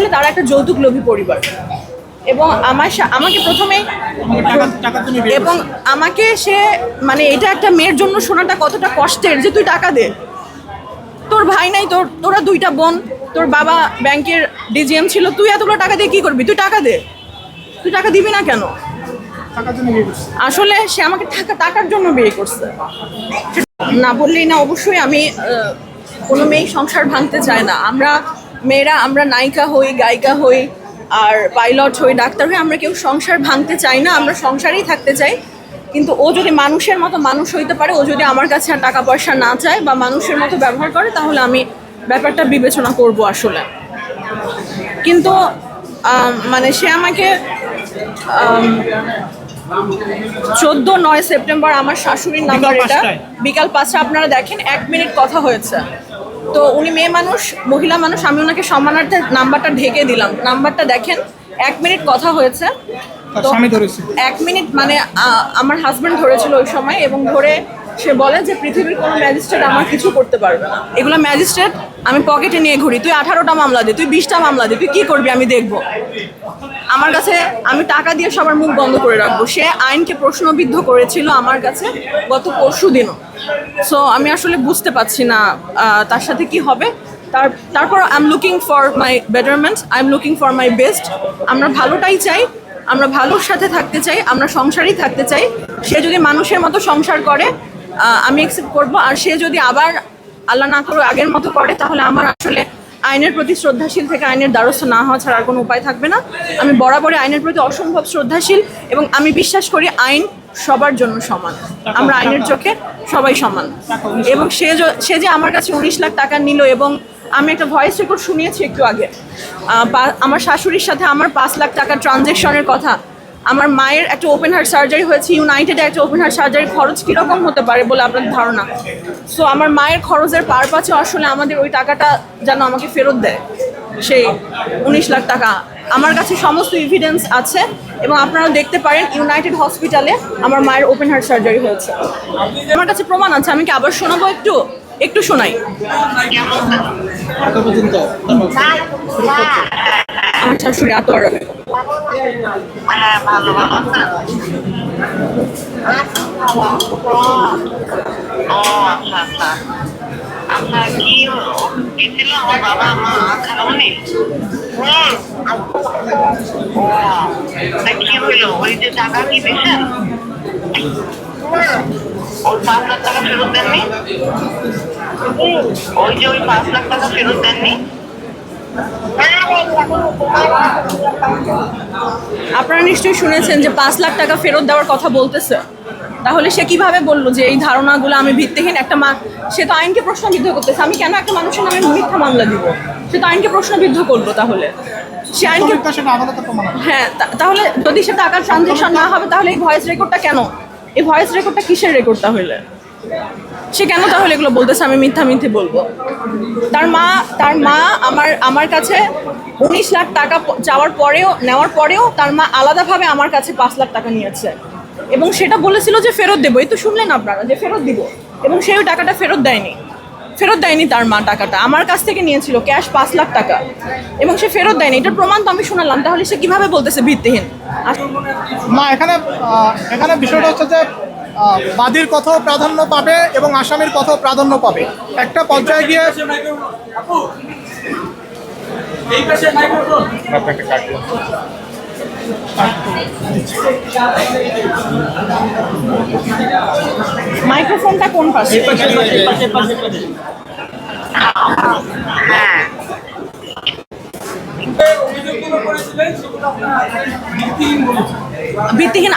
আসলে তারা একটা যৌতুক লোভী পরিবার। এবং আমার আমাকে বিয়ে এবং আমাকে সে মানে এটা একটা মেয়ের জন্য শোনাটা কতটা কষ্টের যে তুই টাকা দে। তোর ভাই নাই তোর তোরা দুইটা বোন তোর বাবা ব্যাংকের ডিজিএম ছিল তুই এতগুলো টাকা দিয়ে কি করবি? তুই টাকা দে। তুই টাকা দিবি না কেন? আসলে সে আমাকে টাকা টাকার জন্য বিয়ে করছে। না বললেই না অবশ্যই আমি কোনো মেয়ে সংসার ভাঙতে চায় না। আমরা মেয়েরা, আমরা নায়িকা হই, গায়িকা হই, আর পাইলট হই, ডাক্তার হই, আমরা কেউ সংসার ভাঙতে চাই না, আমরা সংসারেই থাকতে চাই। কিন্তু ও যদি মানুষের মতো মানুষ হইতে পারে, ও যদি আমার কাছে আর টাকা পয়সা না চায় বা মানুষের মতো ব্যবহার করে, তাহলে আমি ব্যাপারটা বিবেচনা করব আসলে। কিন্তু মানে সে আমাকে চোদ্দ নয় সেপ্টেম্বর আমার শাশুড়ির নাম্বার এটা। বিকাল পাঁচটা আপনারা দেখেন এক মিনিট কথা হয়েছে। তো উনি মেয়ে মানুষ মহিলা মানুষ আমি ওনাকে সম্মানার্থে নাম্বারটা ঢেকে দিলাম। নাম্বারটা দেখেন এক মিনিট কথা হয়েছে। তো এক মিনিট মানে আমার হাজব্যান্ড ধরেছিল ওই সময় এবং ধরে সে বলে যে পৃথিবীর কোনো ম্যাজিস্ট্রেট আমার কিছু করতে পারবে না। এগুলো ম্যাজিস্ট্রেট আমি পকেটে নিয়ে ঘুরি। তুই আঠারোটা মামলা দে তুই বিশটা মামলা দে তুই কি করবি আমি দেখব। আমার কাছে আমি টাকা দিয়ে সবার মুখ বন্ধ করে রাখব। সে আইনকে প্রশ্নবিদ্ধ করেছিল আমার কাছে গত পরশু দিনও। সো আমি আসলে বুঝতে পারছি না তার সাথে কি হবে। তার, তারপর I am looking for my betterment I am looking for my best আমরা ভালোটাই চাই, আমরা ভালোর সাথে থাকতে চাই, আমরা সংসারই থাকতে চাই। সে যদি মানুষের মতো সংসার করে আমি অ্যাকসেপ্ট করব। আর সে যদি আবার আল্লাহ না করে আগের মতো করে, তাহলে আমার আসলে আইনের প্রতি শ্রদ্ধাশীল থেকে আইনের দ্বারস্থ না হওয়া ছাড়া আর কোনো উপায় থাকবে না। আমি বরাবরই আইনের প্রতি অসম্ভব শ্রদ্ধাশীল এবং আমি বিশ্বাস করি আইন সবার জন্য সমান। আমরা আইনের চোখে সবাই সমান। এবং সে সে যে আমার কাছে উনিশ লাখ টাকা নিল এবং আমি একটা ভয়েস রেকর্ড শুনিয়েছি একটু আগে আমার শাশুড়ির সাথে আমার পাঁচ লাখ টাকার ট্রানজেকশনের কথা আমার মায়ের একটা ওপেন হার্ট সার্জারি হয়েছে ইউনাইটেডে একটা ওপেন হার্ট সার্জারির খরচ কীরকম হতে পারে বলে আপনার ধারণা? সো আমার মায়ের খরচের পার পাচ্ছে আসলে আমাদের ওই টাকাটা যেন আমাকে ফেরত দেয়। সেই উনিশ লাখ টাকা। আমার কাছে সমস্ত এভিডেন্স আছে এবং আপনারা দেখতে পারেন ইউনাইটেড হসপিটালে আমার মায়ের ওপেন হার্ট সার্জারি হয়েছে। আমার কাছে প্রমাণ আছে আমি কি আবার শোনাবো একটু? একটু শোনাই। আমার শাশুড়ি আতোয়ারা হ্যাঁ আচ্ছা আচ্ছা আপনার কি গেছিল আমার বাবা মা তা কি হইল ওই যে টাকা কি দিয়েছেন ওই পাঁচ লাখ টাকা ফেরত দেননি ওই যে ওই পাঁচ লাখ টাকা ফেরত দেননি আপনারা নিশ্চয়ই শুনেছেন যে পাঁচ লাখ টাকা ফেরত দেওয়ার কথা বলতেছে। তাহলে সে কীভাবে বলল যে এই ধারণাগুলো আমি ভিত্তিহীন একটা মা সে তো আইনকে প্রশ্নবিদ্ধ করতেছে। আমি কেন একটা মানুষের নামে মিথ্যা মামলা দিব? সে তো আইনকে প্রশ্নবিদ্ধ করল তাহলে। সে আইনকে। হ্যাঁ তাহলে যদি সে টাকার ট্রানজেকশন না হবে তাহলে এই ভয়েস রেকর্ডটা কেন? এই ভয়েস রেকর্ডটা কিসের রেকর্ডটা হইলে সে কেন তাহলে এগুলো বলতেছে? আমি মিথ্যা মিথ্যে বলব। তার মা তার মা আমার আমার কাছে উনিশ লাখ টাকা চাওয়ার পরেও, নেওয়ার পরেও তার মা আলাদাভাবে আমার কাছে পাঁচ লাখ টাকা নিয়েছে। এবং সেটা বলেছিল যে ফেরত দেবো। এই তো শুনলেন আপনারা, যে ফেরত দিব। এবং সে ওই টাকাটা ফেরত দেয়নি। ফেরত দেয়নি তার মা টাকাটা। আমার কাছ থেকে নিয়েছিল ক্যাশ পাঁচ লাখ টাকা। এবং সে ফেরত দেয়নি। এটার প্রমাণ তো আমি শোনালাম। তাহলে সে কীভাবে বলতেছে ভিত্তিহীন? মা, এখানে এখানে বিষয়টা হচ্ছে যে বাদীর কথাও প্রাধান্য পাবে এবং আসামির কথাও প্রাধান্য পাবে। একটা পর্যায়ে গিয়ে মাইক্রোফোনটা কোন পাশে? হ্যাঁ ভিত্তিহীন